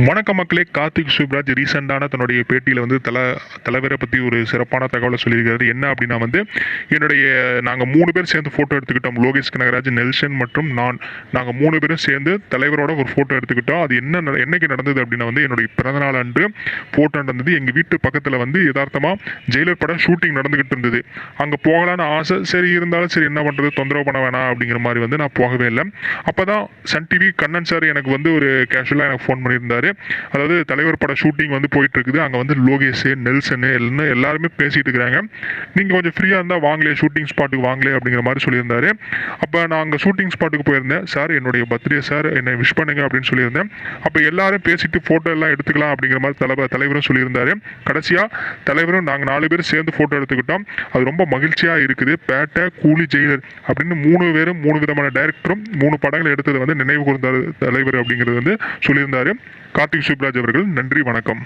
வணக்க மக்களே கார்த்திக் சுப்ராஜ் ரீசெண்டான தன்னுடைய பேட்டியில் வந்து தல தலைவரை பற்றி ஒரு சிறப்பான தகவலை சொல்லியிருக்காரு. என்ன அப்படின்னா வந்து என்னுடைய நாங்கள் மூணு பேர் சேர்ந்து ஃபோட்டோ எடுத்துக்கிட்டோம். லோகேஷ் கனகராஜ் நெல்சன் மற்றும் நான். நாங்கள் மூணு பேரும் சேர்ந்து தலைவரோட ஒரு ஃபோட்டோ எடுத்துக்கிட்டோம். அது என்ன நட- என்னைக்கு நடந்தது அப்படின்னா வந்து என்னுடைய பிறந்தநாள் அன்று ஃபோட்டோ நடந்தது. எங்கள் வீட்டு பக்கத்தில் வந்து யதார்த்தமாக ஜெயிலர் படம் ஷூட்டிங் நடந்துக்கிட்டு இருந்தது. அங்கே போகலான்னு ஆசை. சரி இருந்தாலும் சரி என்ன பண்ணுறது தொந்தரவு பண்ண வேணாம் அப்படிங்கிற மாதிரி வந்து நான் போகவே இல்லை. அப்போ தான் சன் டிவி கண்ணன் சார் எனக்கு வந்து ஒரு கேஷுவலாக எனக்கு ஃபோன் பண்ணியிருந்தாரு. அதாவது தலைவர் பட ஷூட்டிங் வந்து போயிட்டு இருக்குது அங்கே வந்து லோகேஷ் நெல்சனு எல்லாம் எல்லாருமே பேசிட்டு இருக்கிறாங்க. நீங்கள் கொஞ்சம் ஃப்ரீயாக இருந்தால் வாங்களே ஷூட்டிங் ஸ்பாட்டுக்கு வாங்களே அப்படிங்கிற மாதிரி சொல்லியிருந்தாரு. அப்போ நான் அங்கே ஷூட்டிங் ஸ்பாட்டுக்கு போயிருந்தேன். சார் என்னுடைய பர்த்டே சார் என்னை விஷ் பண்ணுங்க அப்படின்னு சொல்லியிருந்தேன். அப்போ எல்லாரும் பேசிட்டு ஃபோட்டோ எல்லாம் எடுத்துக்கலாம் அப்படிங்கிற மாதிரி தலைவர் தலைவரும் சொல்லியிருந்தாரு. கடைசியாக தலைவரும் நாங்கள் நாலு பேரும் சேர்ந்து ஃபோட்டோ எடுத்துக்கிட்டோம். அது ரொம்ப மகிழ்ச்சியாக இருக்குது. பேட்டை கூலி ஜெயிலர் அப்படின்னு மூணு பேரும் மூணு விதமான டைரக்டரும் மூணு படங்கள் எடுத்தது வந்து நினைவு கூர்ந்தார் தலைவர் அப்படிங்கிறது வந்து சொல்லியிருந்தாரு. கார்த்திக் சுப்ராஜ் அவர்கள் நன்றி வணக்கம்.